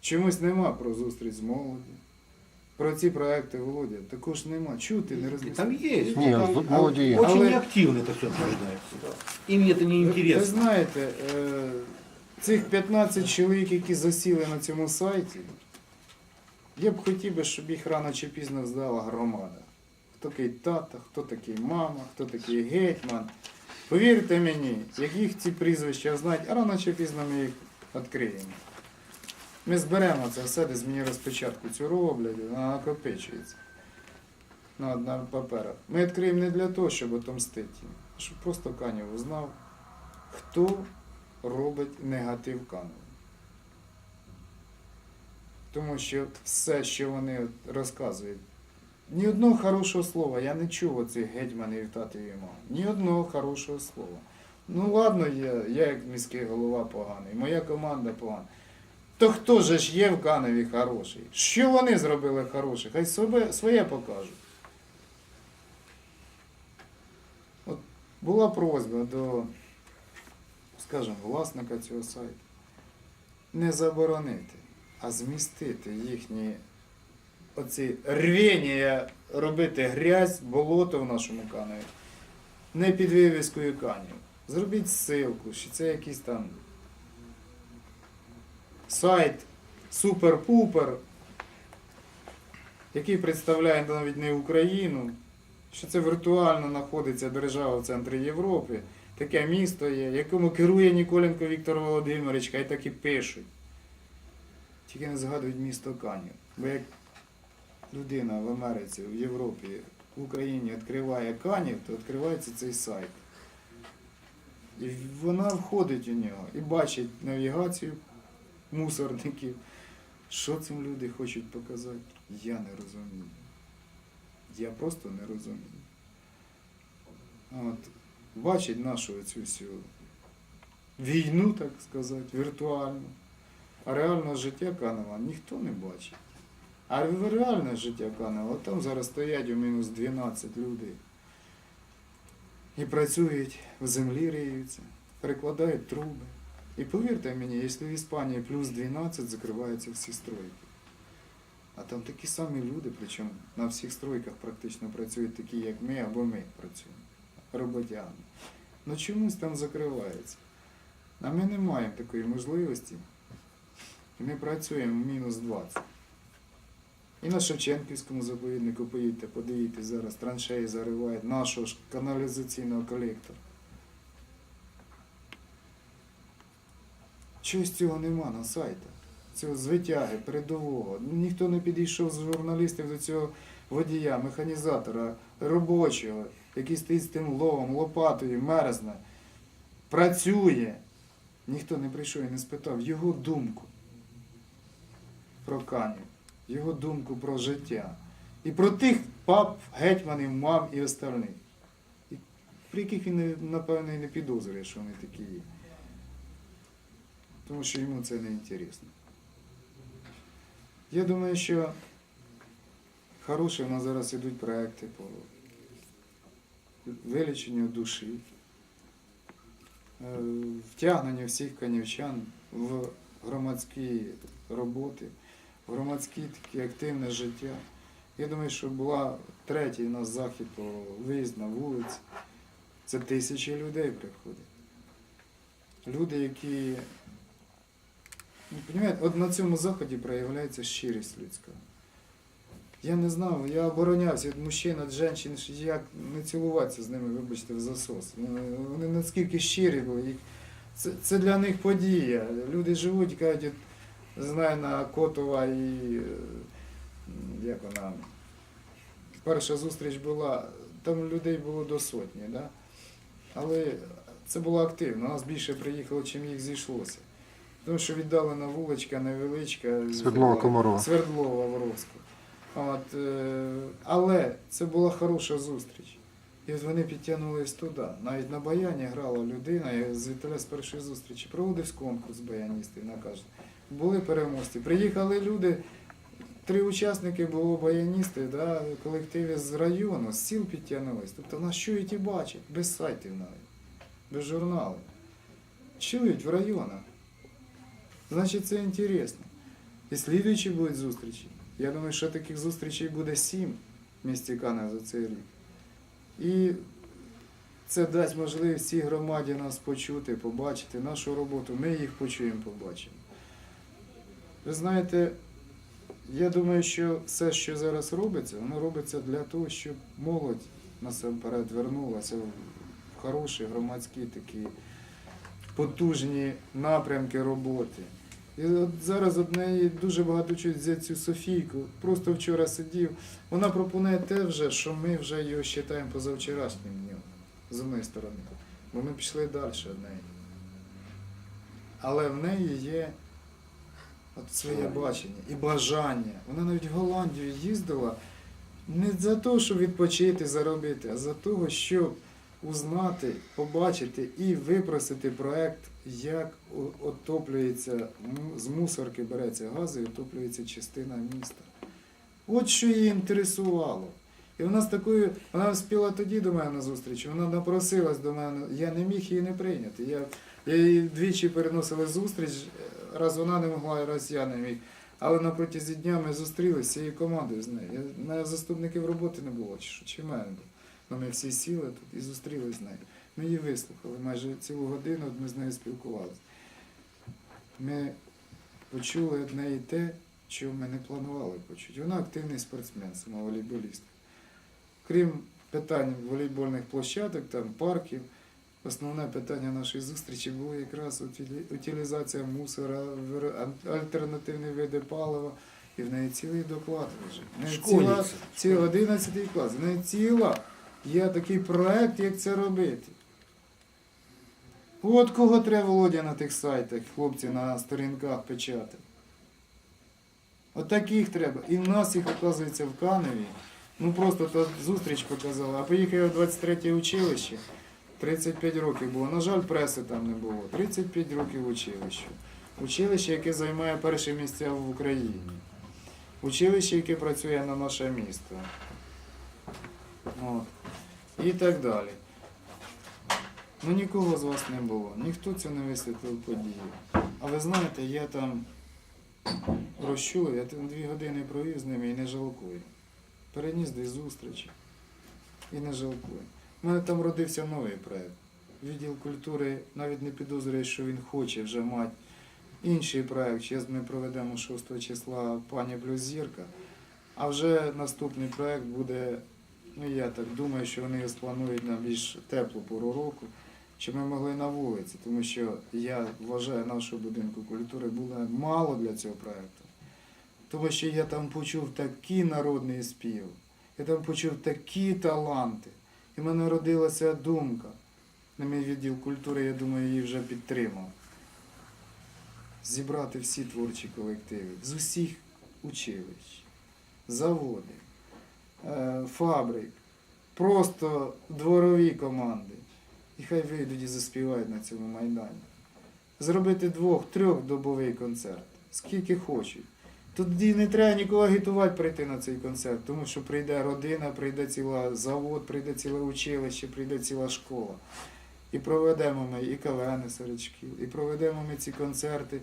Чомусь нема про зустріч з молоді. Про ці проекти Володя також нема. Чого ти не розмістив? Там есть. Ні, там в молоді є. Очень Але- неактивно это все обсуждается. Им это не Ви, ви знаєте, е, цих 15 чоловік, які засіли на цьому сайті, я б хотів би, щоб їх рано чи пізно здала громада. Хто такий тата, хто такий мама, хто такий гетьман. Повірте мені, як їх ці прізвища знають, а рано чи пізно ми їх відкриємо. Ми зберемо це все, десь мені розпечатку цю роблять, вона накопичується на, на паперах. Ми відкриємо не для того, щоб отомстити а щоб просто Канів узнав, хто робить негатив Канову. Тому що все, що вони розказують, ні одного хорошого слова, я не чув оцих гетьманів і мам. Ні одного хорошого слова. Ну ладно, я, я як міський голова поганий, моя команда погана. То хто же ж є в Каневі хороший? Що вони зробили хороше? Хай себе, своє покажуть. От була просьба до, скажімо, власника цього сайту не заборонити, а змістити їхні оці рвіння робити грязь, болото в нашому каналі. Не під вивіскою канів. Зробіть ссылку, що це якийсь там сайт супер-пупер, який представляє навіть не Україну, що це віртуально знаходиться держава в центрі Європи, таке місто є, якому керує Ніколенко Віктор Володимирович, хай так і пишуть. Тільки не згадують місто Канів. Бо як людина в Америці, в Європі, в Україні відкриває Канів, то відкривається цей сайт. І вона входить у нього і бачить навігацію мусорників. Що цим люди хочуть показати, я не розумію. Я просто не розумію. От, бачить нашу цю всю війну, так сказати, віртуальну. А реального життя Канева ніхто не бачить. А реальне життя Канева, там зараз стоять у мінус 12 людей. І працюють, в землі риються, перекладають труби. І повірте мені, якщо в Іспанії плюс 12, закриваються всі стройки. А там такі самі люди, причому на всіх стройках практично працюють такі, як ми, або ми працюємо. Роботяни. Ну чомусь там закривається. А ми не маємо такої можливості. І ми працюємо в мінус 20. І на Шевченківському заповіднику поїдьте, подивіться, зараз траншеї заривають нашого ж каналізаційного колектора. Чогось цього нема на сайтах. Цього звитяги, передового. Ніхто не підійшов з журналістів до цього водія, механізатора, робочого, який стоїть з тим ловом, лопатою, мерзне, працює. Ніхто не прийшов і не спитав його думку про канів, його думку про життя. І про тих пап, гетьманів, мам і остальних. І про яких він, напевно, і не підозрює, що вони такі є. Тому що йому це не інтересно. Я думаю, що хороші в нас зараз ідуть проекти по виліченню душі, втягненню всіх канівчан в громадські роботи, в громадське таке активне життя. Я думаю, що була третій у нас захід по виїзд на вулиці. Це тисячі людей приходять. Люди, які Ну, от на цьому заході проявляється щирість людська. Я не знав, я оборонявся від мужчин, від що як не цілуватися з ними, вибачте, в засос. Вони, вони наскільки щирі були. Це, це для них подія. Люди живуть, кажуть, от, знаю на Котова і е, як вона. Перша зустріч була, там людей було до сотні, да? але це було активно. Нас більше приїхало, чим їх зійшлося. Тому що віддалена вуличка невеличка. Свердлова Комарова. Свердлова Воровська. От, е, але це була хороша зустріч. І от вони підтягнулись туди. Навіть на баяні грала людина, я звідти з першої зустрічі проводився конкурс баяністів на кожен. Були переможці. Приїхали люди, три учасники було баяністи, да, колективи з району, з сіл підтягнулись. Тобто нас чують і бачать, без сайтів навіть, без журналів. Чують в районах. Значить, це інтересно. І слідуючі будуть зустрічі. Я думаю, що таких зустрічей буде сім в місті Канев за цей рік. І це дасть можливість цій громаді нас почути, побачити нашу роботу. Ми їх почуємо, побачимо. Ви знаєте, я думаю, що все, що зараз робиться, воно робиться для того, щоб молодь насамперед вернулася в хороші громадські такі потужні напрямки роботи. І от зараз од неї дуже багато чують взяти цю Софійку. Просто вчора сидів. Вона пропонує те вже, що ми вже його вважаємо позавчорашнім днем, з одної сторони. Бо ми пішли далі від неї. Але в неї є от своє бачення і бажання. Вона навіть в Голландію їздила не за те, щоб відпочити, заробити, а за того, щоб узнати, побачити і випросити проект, як отоплюється, з мусорки береться газ і отоплюється частина міста. От що її інтересувало. І вона з такою, вона спіла тоді до мене на зустріч, вона напросилась до мене, я не міг її не прийняти. Я, я її двічі переносила зустріч, раз вона не могла, раз я не міг. Але на протязі дня ми зустрілися цією командою з нею. Я, на заступників роботи не було, чи чи мене було. Ну, ми всі сіли тут і зустрілися з нею. Ми її вислухали майже цілу годину, ми з нею спілкувалися. Ми почули від неї те, що ми не планували почути. Вона активний спортсмен, сама волейболіст. Крім питань волейбольних площадок, там, парків, основне питання нашої зустрічі було якраз утилізація мусора, альтернативні види палива. І в неї цілий доклад лежить. В неї ціла, Школьниця. ці 11 клас. В неї ціла є такий проект, як це робити. От кого треба Володя на тих сайтах, хлопці на сторінках печати. От таких треба. І в нас їх, оказується, в Каневі. Ну просто та зустріч показала. А поїхав я в 23 училище. 35 років було. На жаль, преси там не було. 35 років училищу. Училище, яке займає перше місце в Україні. Училище, яке працює на наше місто. От. І так далі. Ну нікого з вас не було, ніхто це не висвітлив події. А ви знаєте, я там розчув, я там дві години провів з ними і не жалкую. Переніс десь зустрічі і не жалкую. У мене там родився новий проєкт. Відділ культури навіть не підозрює, що він хоче вже мати інший проєкт. Зараз ми проведемо 6 числа пані Блюзірка. А вже наступний проєкт буде, ну я так думаю, що вони його спланують на більш теплу пору року, щоб ми могли на вулиці, тому що я вважаю, нашого будинку культури було мало для цього проєкту. Тому що я там почув такий народний спів, я там почув такі таланти. І в мене родилася думка. На мій відділ культури, я думаю, її вже підтримав. Зібрати всі творчі колективи з усіх училищ, заводи, е, фабрик, просто дворові команди. І хай вийдуть і заспівають на цьому майдані. Зробити двох-трьохдобовий концерт, скільки хочуть. Тоді не треба нікого агітувати прийти на цей концерт, тому що прийде родина, прийде ціла завод, прийде ціле училище, прийде ціла школа. І проведемо ми і кавени серед шкіл, і проведемо ми ці концерти,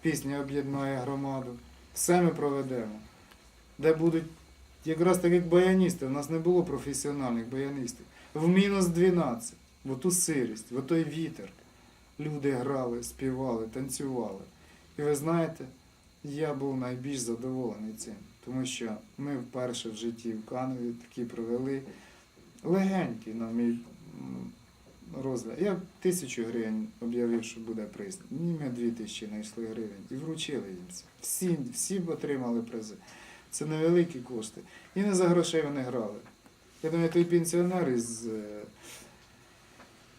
пісня об'єднає громаду. Все ми проведемо. Де будуть якраз так як баяністи, у нас не було професіональних баяністів. В мінус 12, в ту сирість, в той вітер. Люди грали, співали, танцювали. І ви знаєте, я був найбільш задоволений цим, тому що ми вперше в житті в Канові такі провели легенький, на мій розгляд. Я тисячу гривень об'явив, що буде приз. Ні, ми дві тисячі знайшли гривень і вручили їм. Всі, всі отримали призи. Це невеликі кошти. І не за грошей вони грали. Я думаю, той пенсіонер із е,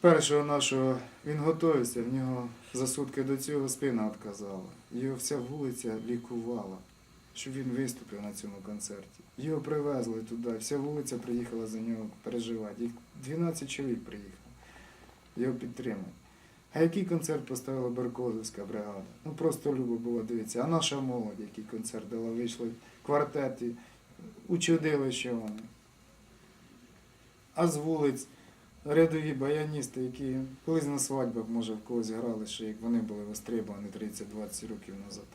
першого нашого, він готується, в нього за сутки до цього спина відказала. Його вся вулиця лікувала, щоб він виступив на цьому концерті. Його привезли туди, вся вулиця приїхала за нього переживати. Їх 12 чоловік приїхало. Його підтримують. А який концерт поставила Беркозовська бригада? Ну просто любо було дивитися. А наша молодь, який концерт дала, вийшли квартети, учудили, що вони. А з вулиць рядові баяністи, які колись на свадьбах, може, в когось грали, ще як вони були востребовані 30-20 років назад.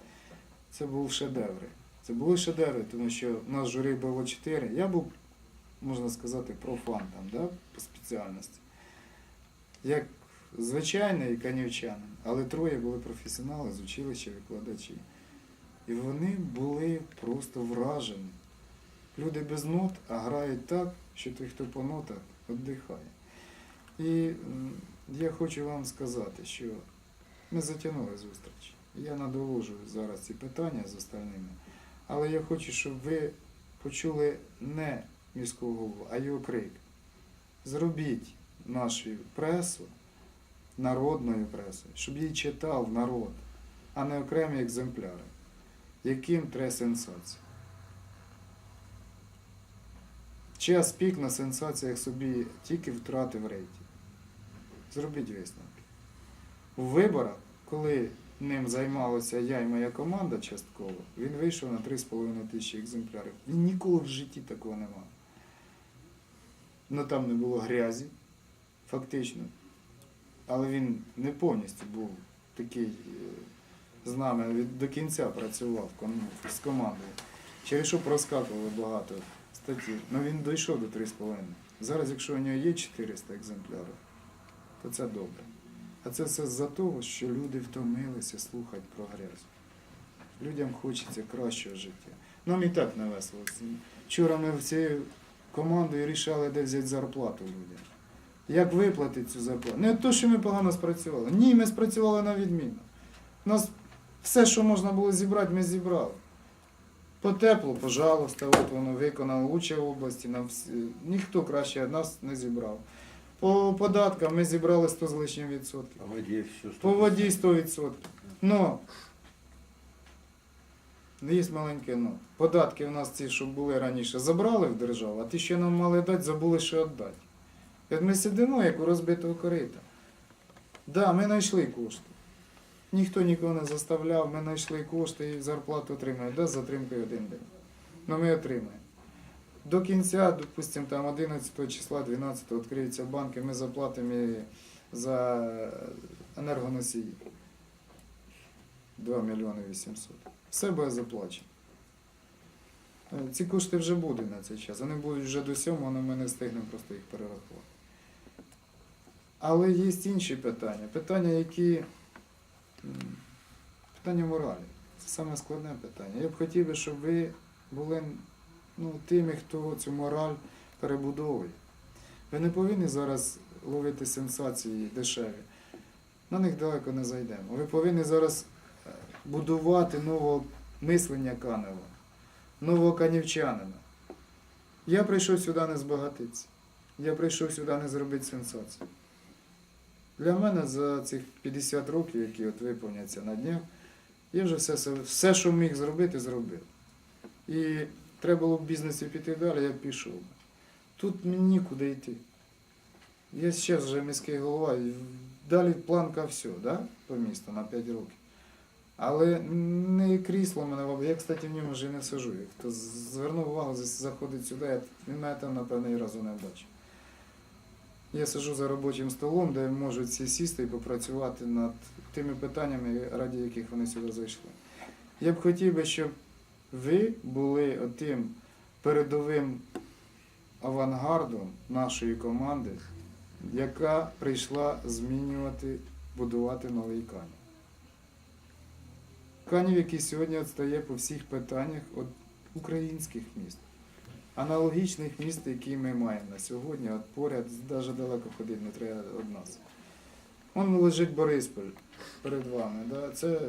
це був шедеври. Це були шедеври, тому що в нас журі було чотири. Я був, можна сказати, профан там, да, по спеціальності. Як звичайний канівчанин, але троє були професіонали з училища викладачі. І вони були просто вражені. Люди без нот, а грають так, що той, хто по нотах, віддихає. І я хочу вам сказати, що ми затягнули зустріч. Я надолужую зараз ці питання з остальними. Але я хочу, щоб ви почули не міського голову, а його крик. Зробіть нашу пресу, народною пресою, щоб її читав народ, а не окремі екземпляри. Яким треба сенсація? Час пік на сенсаціях собі тільки втратив рейтинг. Зробіть висновки. У виборах, коли ним займалася я і моя команда частково, він вийшов на 3,5 тисячі екземплярів. Він ніколи в житті такого не мав. Ну там не було грязі, фактично. Але він не повністю був такий е, з нами від, до кінця працював з командою. Через що проскакували багато статті. Ну він дійшов до 3,5. Зараз, якщо у нього є 400 екземплярів, то це добре. А це все з-за того, що люди втомилися слухати про грязь. Людям хочеться кращого життя. Нам і так не весело. Вчора ми всією командою рішали, де взяти зарплату людям. Як виплатити цю зарплату? Не то, що ми погано спрацювали. Ні, ми спрацювали на відмінно. У нас все, що можна було зібрати, ми зібрали. По теплу, пожалуйста, от воно виконало Лучше області. Нам всі- ніхто краще нас не зібрав. По податкам ми зібрали 100 з лишнім відсотків. По воде все. По воді 100%. Но є маленьке но. Податки у нас ці, що були раніше, забрали в державу, а ті, що нам мали дати, забули ще віддати. От ми сидимо, як у розбитого корита. Да, ми знайшли кошти. Ніхто нікого не заставляв, ми знайшли кошти і зарплату отримаємо. Да, з затримкою один день. Ну ми отримаємо. До кінця, допустимо, там 11 числа, 12 відкриються банки, ми заплатимо за енергоносії. 2 мільйони 800. Все буде заплачено. Е, Ці кошти вже будуть на цей час. Вони будуть вже до 7, але ми не встигнемо просто їх перерахувати. Але є інші питання. Питання, які. Питання моралі. Це саме складне питання. Я б хотів би, щоб ви були ну, тими, хто цю мораль перебудовує. Ви не повинні зараз ловити сенсації дешеві. На них далеко не зайдемо. Ви повинні зараз е, будувати нове мислення Канева, нового канівчанина. Я прийшов сюди не збагатитися. Я прийшов сюди не зробити сенсацію. Для мене за цих 50 років, які от виповняться на днях, я вже все, все- що міг зробити, зробив. І треба було в бізнесі піти далі, я пішов. Тут мені нікуди йти. Я зараз вже міський голова, і далі планка все, да? по місту на 5 років. Але не крісло мене, я, кстати, в ньому вже не сижу. Хто звернув увагу, заходить сюди, він мене там, напевно, і разу не бачив. Я сижу за робочим столом, де можуть всі сісти і попрацювати над тими питаннями, раді яких вони сюди зайшли. Я б хотів би, щоб ви були отим передовим авангардом нашої команди, яка прийшла змінювати, будувати новий Канів. Канів, який сьогодні відстає по всіх питаннях від українських міст. Аналогічних міст, які ми маємо на сьогодні, от поряд, навіть далеко ходити не треба від нас. Вон лежить Борисполь перед вами. Да? Це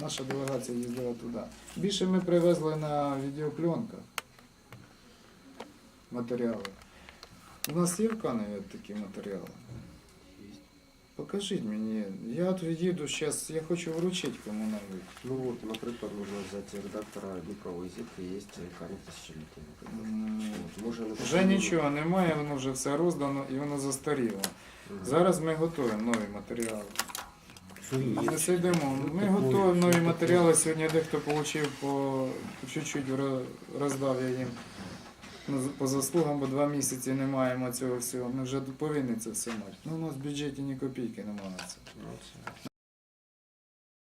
наша делегація їздила туди. Більше ми привезли на відеопленках матеріали. У нас є в Каневі такі матеріали? Покажіть мені. Я от їду зараз, я хочу вручити кому-небудь. Ну вот, наприклад, можна взяти редактора Дніпрової зірки, є От, Може, написати Вже нічого немає, воно вже все роздано і воно застаріло. Мгм. Зараз ми готуємо нові матеріали. Сувенир. сидимо. Ми Такої, готуємо нові матеріали. Сьогодні дехто отримав по чуть-чуть роздав я їм ну, по заслугам, бо два місяці не маємо цього всього. Ми вже повинні це все мати. Ну, у нас в бюджеті ні копійки немає на це. Ну,